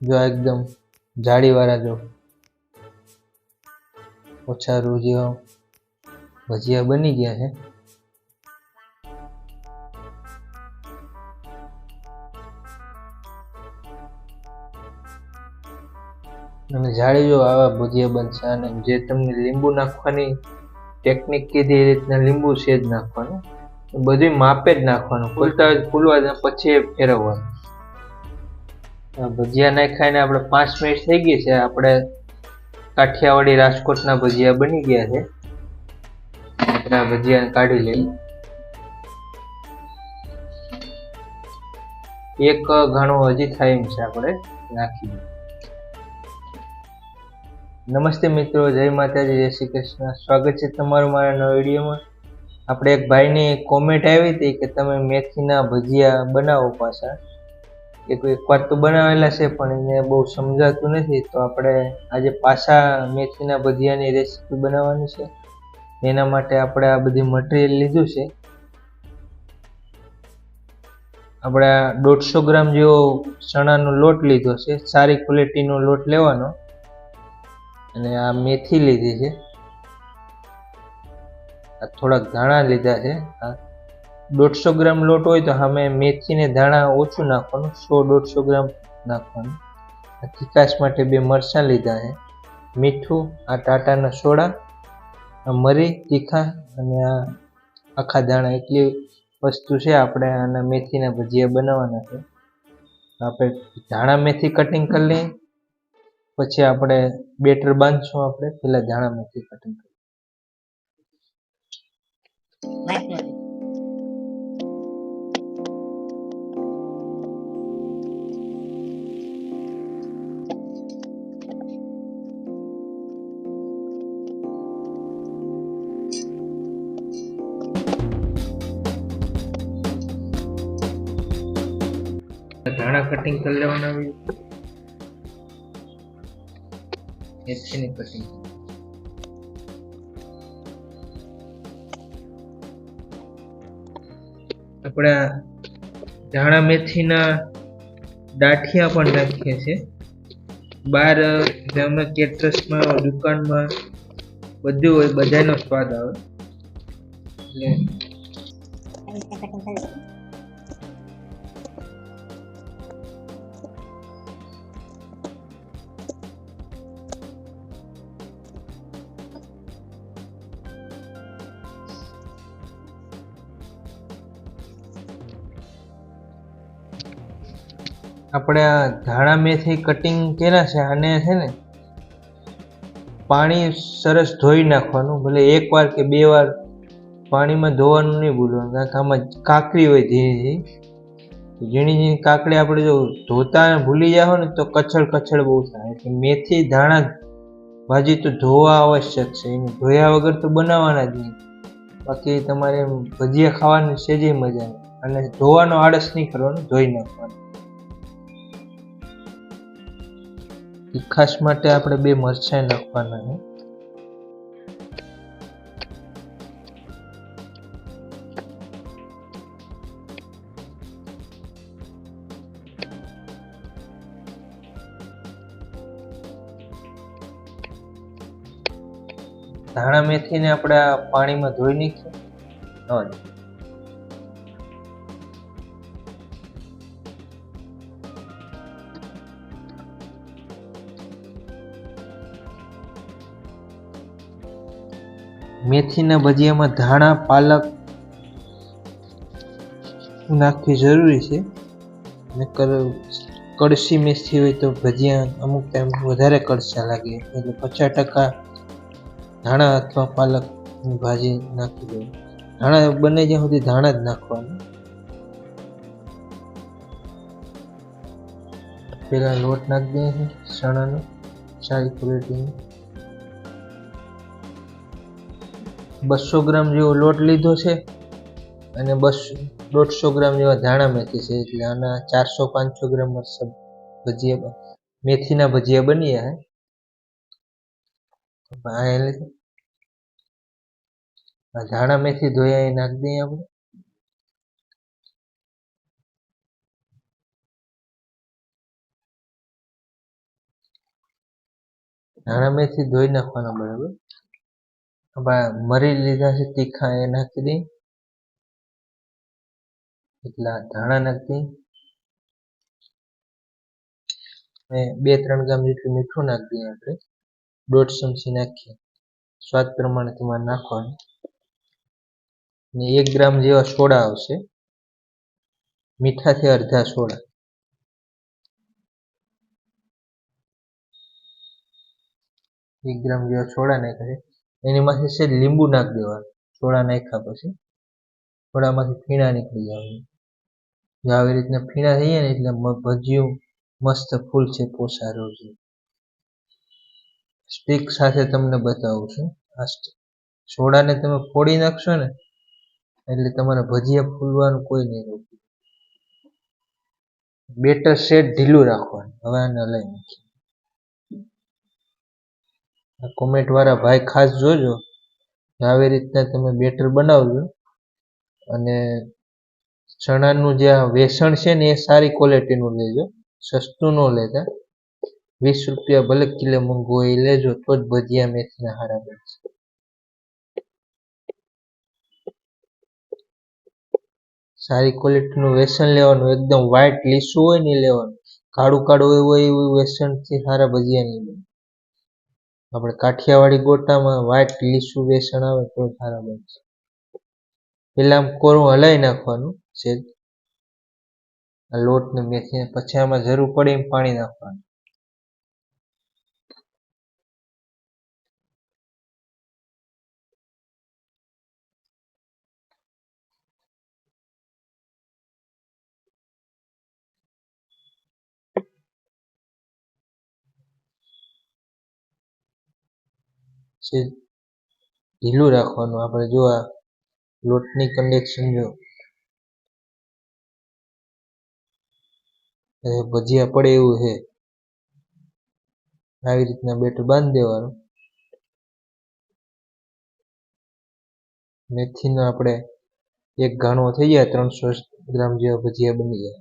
જો એકદમ જાળીવાળા જો. ઓછા રૂ ભજીયા બની ગયા છે. અને જાળી જો આવા ભજીયા બનશે અને જે તમને લીંબુ નાખવાની ટેકનિક કીધી એ રીતના લીંબુ છે જ નાખવાનું. બધું માપે જ નાખવાનું. ખુલતા ખુલવા પછી ફેરવવાનું. ભજીયા નાખ્યા ને આપણે પાંચ મિનિટ થઈ ગઈ છે. આપણે કાઠિયાવાડી રાજકોટના ભજીયા બની ગયા છે. આપણે ભજીયાને કાઢી લઈએ. એક ઘણું હજી થાય એમ છે આપણે નાખી નમસ્તે મિત્રો, જય માતાજી, જય શ્રી કૃષ્ણ. સ્વાગત છે તમારું મારા નવા વિડીયોમાં. આપણે એક ભાઈની કોમેન્ટ આવી હતી કે તમે મેથીના ભજીયા બનાવો પાછા. એક એકવાર તો બનાવેલા છે, પણ એને બહુ સમજાતું નથી. તો આપણે આજે પાછા મેથીના ભજીયાની રેસીપી બનાવવાની છે. એના માટે આપણે આ બધી મટીરિયલ લીધું છે. આપણે દોઢસો ગ્રામ જેવો ચણાનો લોટ લીધો છે. સારી ક્વોલિટીનો લોટ લેવાનો. અને આ મેથી લીધી છે. આ થોડાક ધાણા લીધા છે. આ દોઢસો ગ્રામ લોટ હોય તો અમે મેથી ને ધાણા ઓછું નાખવાનું, સો દોઢસો ગ્રામ નાખવાનું. આ માટે બે મરચાં લીધા છે. મીઠું, આ ટાટાના સોડા, આ મરી, તીખા અને આ આખા ધાણા. એટલી વસ્તુ છે આપણે આના મેથીના ભજીયા બનાવવાના છે. આપણે ધાણા મેથી કટિંગ કરી લઈએ. પછી આપણે બેટર બાંધશું આપણે, પહેલાં ધાણા મેથી કટિંગ કરી કટિંગ કરી લેવાના મેથીની કટિંગ આપણા ધાણા મેથીના દાઠિયા પણ નાખીએ છીએ. બહાર ગામના કેટરસમાં દુકાનમાં બધું હોય બધાનો સ્વાદ આવે. એટલે આપણે આ ધાણા મેથી કટિંગ કર્યા છે, આને છે ને પાણી સરસ ધોઈ નાખવાનું, ભલે એક વાર કે બે વાર પાણીમાં ધોવાનું નહીં ભૂલવાનું, કારણ કે આમાં કાકરી હોય ઝીણી ઝીણી. ઝીણી ઝીણી કાકડી આપણે જો ધોતા ભૂલી જાઓ ને, તો કચડ કચડ બહુ થાય. એટલે મેથી, ધાણા ભાજી તો ધોવા આવશ્યક છે. એને ધોયા વગર તો બનાવવાના જ નહીં. બાકી તમારે ભજીયા ખાવાની સેજે મજા. અને ધોવાનો આળસ નહીં કરવાનો, ધોઈ નાખવાનું. તીખાશ માટે આપણે બે મરચાં નાખવાના છે. ધાણા મેથીને આપણે પાણીમાં ધોઈ નાખીએ. મેથીના ભજીયામાં ધાણા, પાલક નાખવી જરૂરી છે. અને કડસી મેથી હોય તો ભજીયા અમુક ટાઈમ વધારે કડસા લાગે. એટલે પચાસ ટકા ધાણા અથવા પાલકની ભાજી નાખી દેવી ધાણા બને જ્યાં સુધી ધાણા જ નાખવાના. પહેલાં લોટ નાખી દઈએ ચણાનો સારી ક્વોલિટીનો બસો ગ્રામ જેવો લોટ લીધો છે અને બસો દોઢસો ગ્રામ જેવા ધાણા મેથી છે એટલે આના ચારસો પાંચસો ગ્રામ ભજીયા મેથીના ભજીયા બન્યા જાય ધાણા મેથી ધોયા એ નાખી દઈએ આપણે. ધાણા મેથી ધોઈ નાખવાના બરાબર. હવે મરી લીધા છે તીખા એ નાખી દઈ એટલા ધાણા નાખી દઈ બે ત્રણ ગ્રામ જેટલું મીઠું નાખી દઈએ આપણે. દોઢ ચમચી નાખીએ. સ્વાદ પ્રમાણે તમારે નાખવાનું. ને એક ગ્રામ જેવા સોડા આવશે. મીઠાથી અડધા સોડા. એક ગ્રામ જેવા સોડા નાખ્યા એની માથે છે લીંબુ નાખી દેવાનું. સોડા નાખ્યા પછી સોડામાંથી ફીણા નીકળી જવાનું. જો આવી રીતના ફીણા થઈએ ને એટલે ભજીયું મસ્ત ફૂલ છે પોસારો છે. સ્ટીક સાથે તમને બતાવું છું. આ સોડાને તમે ફોડી નાખશો ને એટલે તમારે ભજીયા ફૂલવાનું કોઈ નહીં રોકવું બેટર સેટ ઢીલું રાખવાનું. હવે આને લઈ નાખીએ. કોમેન્ટ વાળા ભાઈ ખાસ જોજો આવી રીતના તમે બેટર બનાવજો. અને ચણાનું જે વેસણ છે ને એ સારી ક્વોલિટીનું લેજો. સસ્તું ન લેતા. વીસ રૂપિયા ભલે કિલો મોંઘું હોય એ લેજો, તો જ ભજીયા મેથીના હારા બનશે. સારી ક્વોલિટીનું વેસણ લેવાનું, એકદમ વ્હાઈટ લીસું હોય ને લેવાનું. કાળું કાળું હોય, એવું વેસણથી સારા ભજીયા નહીં બને. આપણે કાઠિયાવાડી ગોટામાં વ્હાઈટ લીસું વેસણ આવે તો સારા બનશે પેલા આમ કોરું હલાવી નાખવાનું છે આ લોટને મેથીને પછી આમાં જરૂર પડે એમ પાણી નાખવાનું. છે. ઢીલું રાખવાનું. આપણે જો આ લોટની કન્ડેક્શન જો ભજીયા પડે એવું છે. આવી રીતના બેટર બાંધી દેવાનું. મેથીનો આપણે એક ઘાણો થઈ જાય, ત્રણસો ગ્રામ જેવા ભજીયા બની જાય.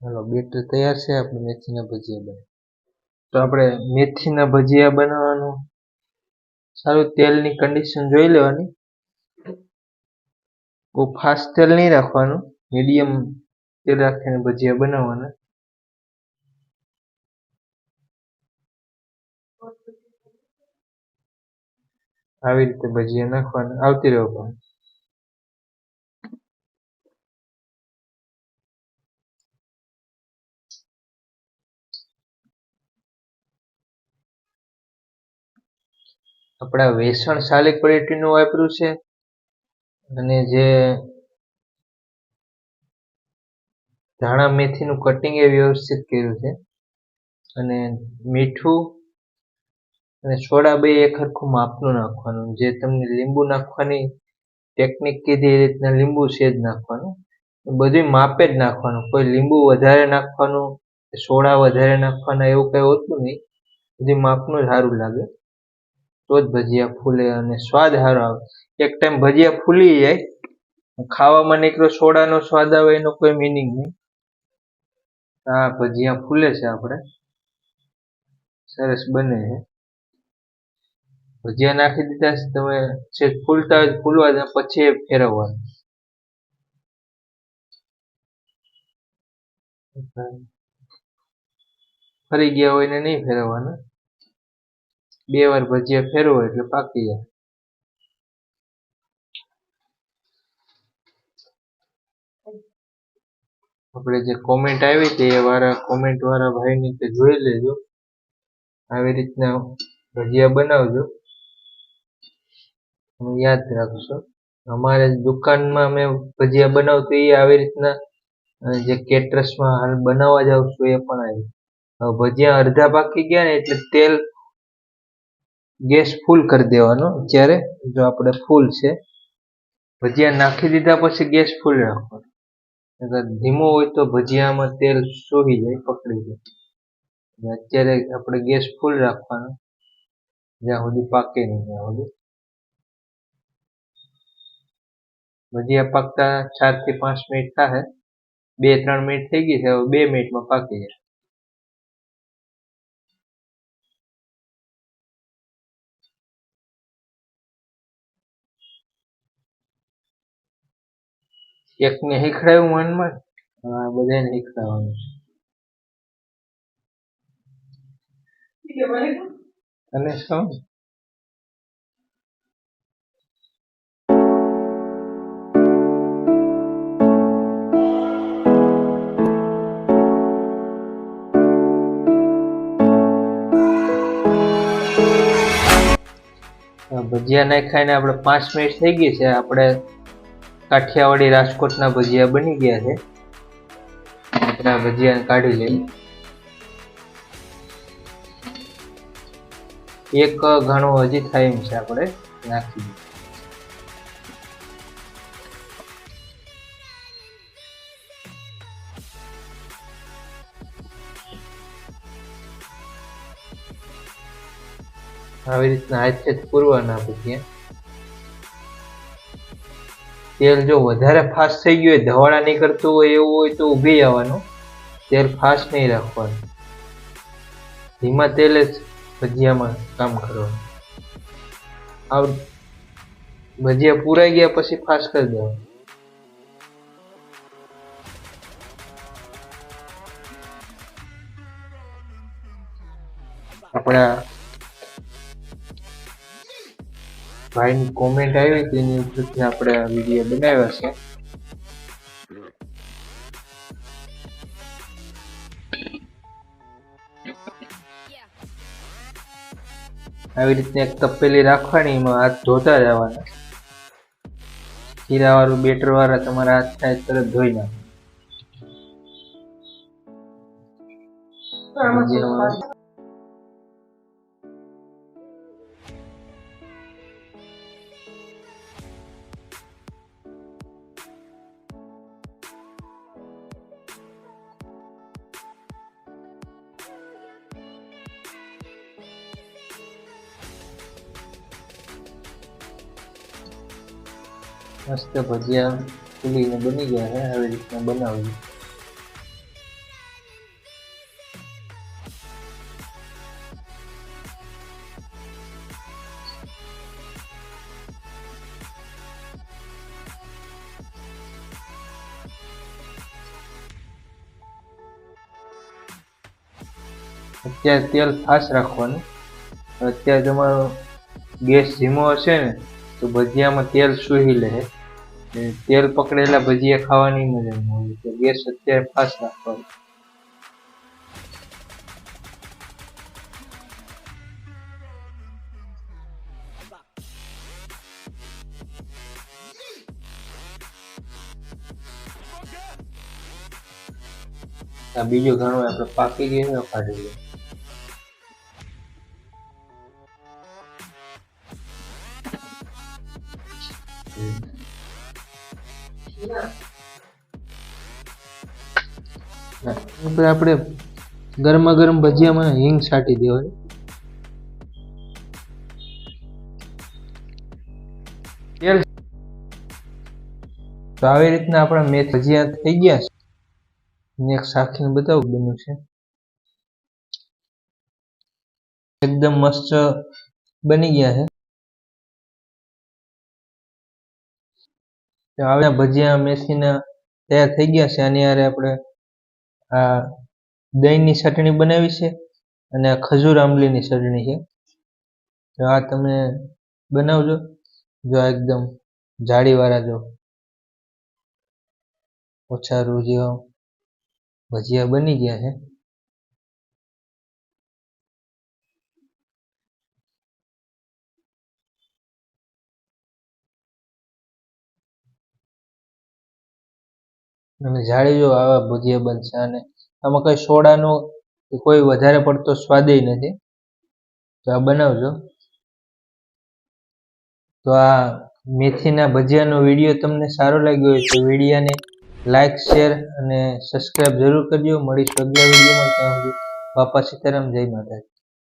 હાલો, બેટર તૈયાર છે, આપણે મેથીના ભજીયા બને તો આપણે મેથીના ભજીયા બનાવવાનું. સારું, તેલની કન્ડિશન જોઈ લેવાની. બહુ ફાસ્ટ તેલ નહીં રાખવાનું મીડિયમ તેલ રાખીને ભજીયા બનાવવાના. આવી રીતે ભજીયા નાખવાના. આવતી રહ્યો આપણા વેસણ સારી ક્વોલિટીનું વાપર્યું છે અને જે ધાણા મેથીનું કટિંગ એ વ્યવસ્થિત કર્યું છે અને મીઠું અને સોડા બે એક સરખું માપનું નાખવાનું, જે તમને લીંબુ નાખવાની ટેકનિક કીધી એ રીતના લીંબુ છે જ નાખવાનું બધું માપે જ નાખવાનું, કોઈ લીંબુ વધારે નાખવાનું સોડા વધારે નાખવાના એવું કંઈ હોતું નહીં, બધું માપનું સારું લાગે. તો જ ભજીયા ફૂલે અને સ્વાદ સારો આવે. એક ટાઈમ ભજીયા ફૂલી જાય, ખાવામાં નીકળો, સોડાનો સ્વાદ આવે, એનો કોઈ મિનિંગ નહીં. આ ભજીયા ફૂલે છે આપણે. સરસ બને છે. ભજીયા નાખી દીધા છે, તમે છે ફૂલતા હોય ફૂલવા દે, પછી ફેરવવાનું. ફરી ગયા હોય ને નહીં ફેરવવાના? બે વાર ભજીયા ફેરવો એટલે પાકી જાય. આપણે જે કોમેન્ટ આવી હતી એ વાળા કોમેન્ટ વાળા ભાઈની તે જોઈ લેજો. આવી રીતના ભજીયા બનાવજો. યાદ રાખશો. અમારે દુકાનમાં અમે ભજીયા બનાવતો એ આવી રીતના જે કેટરસમાં હાલ બનાવવા જાવ છું એ પણ આવી. ભજીયા અડધા પાકી ગયા ને એટલે તેલ ગેસ ફૂલ કરી દેવાનો. જ્યારે જો આપણે ફૂલ છે, ભજીયા નાખી દીધા પછી ગેસ ફૂલ રાખવાનો. અગર ધીમો હોય તો ભજીયામાં તેલ સોહી જાય, પકડી જાય. અત્યારે આપણે ગેસ ફૂલ રાખવાનો. જ્યાં સુધી પાકે નહીં, ત્યાં સુધી. ભજીયા પાકતા ચારથી પાંચ મિનિટ થાય બે, ત્રણ મિનિટ થઈ ગઈ છે, હવે બે મિનિટમાં પાકી જાય. એકને શીખડાયું મનમાં? હા બધાને શીખડાવવાનું છે. અને શું? ભજીયા નાખાઈને આપણે પાંચ મિનિટ થઈ ગઈ છે. આપણે કાઠિયાવાડી રાજકોટના ભજીયા બની ગયા છે. આપણે આ ભજીયા કાઢી લઈએ. એક ઘણું હજી થાય છે આપણે નાખી આવી રીતના હાથે જ પૂરવાના ભજીયા. તેલ જો વધારે ફાસ્ટ થઈ ગયું હોય ધવાળા નીકળતું હોય, એવું હોય તો ઊભી આવવાનું તેલ ફાસ્ટ નહીં રાખવાનું. ધીમા તેલે જ ભજીયામાં કામ કરવાનું. આવ, ભજીયા પૂરાઈ ગયા પછી ફાસ્ટ કરી દેવાનું. આપણા ભાઈની કોમેન્ટ આવી તેની ઉપરથી આપણે આ વીડિયો બનાવ્યો છે. આવી રીતે એક તપેલી રાખવાની એમાં હાથ ધોતા જવાના બેટર વાળા તમારા હાથ થાય તરત ધોઈ નાખો. મસ્ત ભજીયા ફૂલીને બની ગયા છે આવી રીતના બનાવવી અત્યારે તેલ ફાસ્ટ રાખવાનું. અત્યારે તમારો ગેસ ધીમો હશે ને, તો ભજીયામાં તેલ સુહી લે. તેલ પકડેલા ભજીયા ખાવાની મજા આવે તો ગેસ અત્યારે ફાસ્ટ રાખવાનો. બીજું ઘણું આપણે પાકી ગયો કાઢી લઈએ. આપણે આપણે ગરમા ગરમ ભજીયામાં હિંગ છાંટી દેવાની તેલ. તો આવી રીતના આપણા મેથ ભજીયા થઈ ગયા છે. ને એક શાખીને બતાવું બન્યું છે. એકદમ મસ્ત બની ગયા છે. આવ્યા ભજીયા મેસીના તૈયાર થઈ ગયા છે. આની હારે આપણે આ દહીંની ચટણી બનાવી છે અને આ ખજૂર આંબલીની ચટણી છે. તો આ તમે બનાવજો. જો આ એકદમ જાળીવાળા જો ઓછા રૂ ભજીયા બની ગયા છે. અને જાળી જો આવા ભજીયા બનશે અને આમાં કંઈ સોડાનો કે કોઈ વધારે પડતો સ્વાદ નથી. તો આ બનાવજો. તો આ મેથીના ભજીયાનો વીડિયો તમને સારો લાગ્યો હોય તો વિડીયાને લાઈક, શેર અને સબસ્ક્રાઈબ જરૂર કરજો. મળીશું અગલા વિડીયોમાં. ત્યાં સુધી બાપા સીતારામ, જય માતાજી.